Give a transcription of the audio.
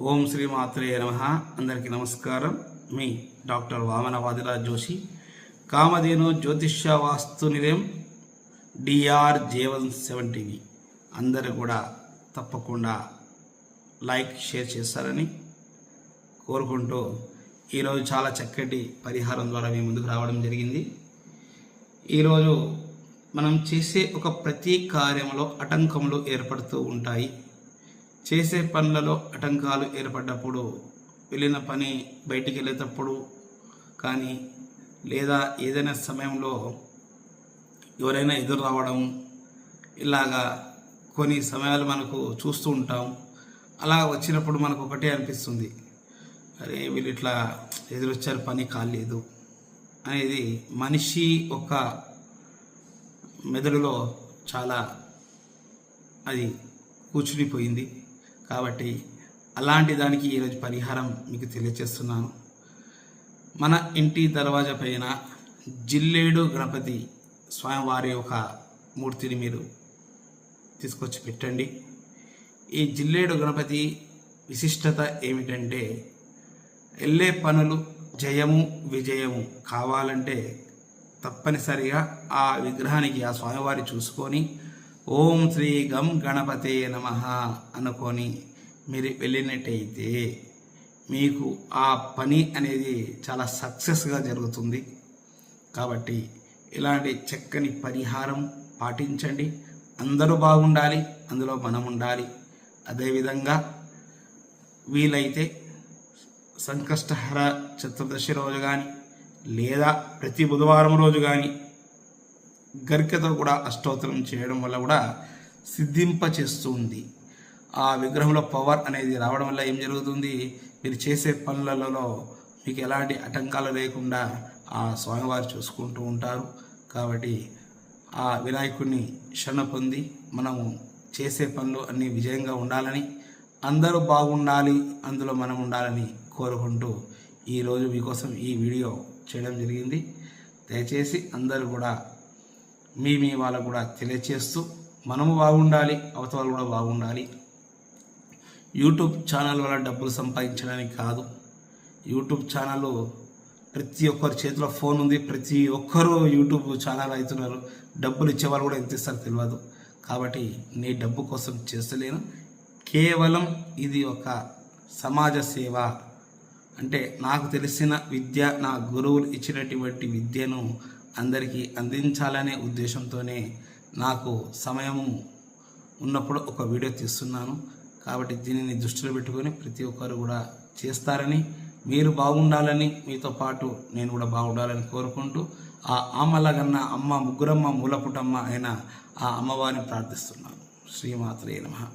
ఓం శ్రీ మాత్రే నమ. అందరికీ నమస్కారం. మీ డాక్టర్ వామన వాదిరాజ్ జోషి. కామధేను జ్యోతిష్య వాస్తు నిలయం డిఆర్ జేవన్ సెవెన్ టీవీ. అందరూ కూడా తప్పకుండా లైక్ షేర్ చేస్తారని కోరుకుంటూ ఈరోజు చాలా చక్కటి పరిహారం ద్వారా మీ ముందుకు రావడం జరిగింది. ఈరోజు మనం చేసే ఒక ప్రతి కార్యంలో ఆటంకములు ఏర్పడుతూ ఉంటాయి. చేసే పనులలో ఆటంకాలు ఏర్పడ్డప్పుడు వెళ్ళిన పని బయటికి వెళ్ళేటప్పుడు కానీ లేదా ఏదైనా సమయంలో ఎవరైనా ఎదురు రావడం ఇలాగా కొన్ని సమయాలు మనకు చూస్తూ ఉంటాం. అలా వచ్చినప్పుడు మనకు ఒకటే అనిపిస్తుంది. అరే వీళ్ళు ఇట్లా ఎదురొచ్చారు పని కాలేదు అనేది మనిషి ఒక మెదడులో చాలా అది కూర్చునిపోయింది కాబట్టి అలాంటి దానికి ఈరోజు పరిహారం మీకు తెలియచేస్తున్నాను. మన ఇంటి దర్వాజా పైన జిల్లేడు గణపతి స్వామివారి ఒక మూర్తిని మీరు తీసుకొచ్చి పెట్టండి. ఈ జిల్లేడు గణపతి విశిష్టత ఏమిటంటే వెళ్ళే పనులు జయము విజయము కావాలంటే తప్పనిసరిగా ఆ విగ్రహానికి ఆ స్వామివారి చూసుకొని ఓం శ్రీ గం గణపతే నమ అనుకొని మీరు వెళ్ళినట్టయితే మీకు ఆ పని అనేది చాలా సక్సెస్గా జరుగుతుంది. కాబట్టి ఇలాంటి చక్కని పరిహారం పాటించండి. అందరూ బాగుండాలి అందులో మనం ఉండాలి. అదేవిధంగా వీలైతే సంకష్టహర చతుర్దశి రోజు కానీ లేదా ప్రతి బుధవారం రోజు కానీ గరికతో కూడా అష్టోత్తరం చేయడం వల్ల కూడా సిద్ధింప చేస్తుంది ఆ విగ్రహంలో పవర్ అనేది రావడం వల్ల ఏం జరుగుతుంది? మీరు చేసే పనులలో మీకు ఎలాంటి ఆటంకాలు లేకుండా ఆ స్వామివారు చూసుకుంటూ ఉంటారు. కాబట్టి ఆ వినాయకుడిని శరణ పొంది మనము చేసే పనులు అన్నీ విజయంగా ఉండాలని అందరూ బాగుండాలి అందులో మనం ఉండాలని కోరుకుంటూ ఈరోజు మీకోసం ఈ వీడియో చేయడం జరిగింది. దయచేసి అందరూ కూడా మీ మీ వాళ్ళకు కూడా తెలియచేస్తూ మనము బాగుండాలి అవతల కూడా బాగుండాలి. యూట్యూబ్ ఛానల్ వల్ల డబ్బులు సంపాదించడానికి కాదు. యూట్యూబ్ ఛానల్ ప్రతి ఒక్కరి చేతిలో ఫోన్ ఉంది ప్రతి ఒక్కరూ యూట్యూబ్ ఛానల్ అవుతున్నారు. డబ్బులు ఇచ్చేవాళ్ళు కూడా ఎంత ఇస్తారో తెలియదు. కాబట్టి నీ డబ్బు కోసం చేస్తలేను. కేవలం ఇది ఒక సమాజ సేవ. అంటే నాకు తెలిసిన విద్య నా గురువులు ఇచ్చినటువంటి విద్యను అందరికీ అందించాలనే ఉద్దేశంతోనే నాకు సమయము ఉన్నప్పుడు ఒక వీడియో తీస్తున్నాను. కాబట్టి దీనిని దృష్టిలో పెట్టుకొని ప్రతి ఒక్కరు కూడా చేస్తారని మీరు బాగుండాలని మీతో పాటు నేను కూడా బాగుండాలని కోరుకుంటూ ఆ ఆమలగన్న అమ్మ ముగ్గురమ్మ మూలపుటమ్మ అయిన ఆ అమ్మవారిని ప్రార్థిస్తున్నాను. శ్రీమాత్రే నమ.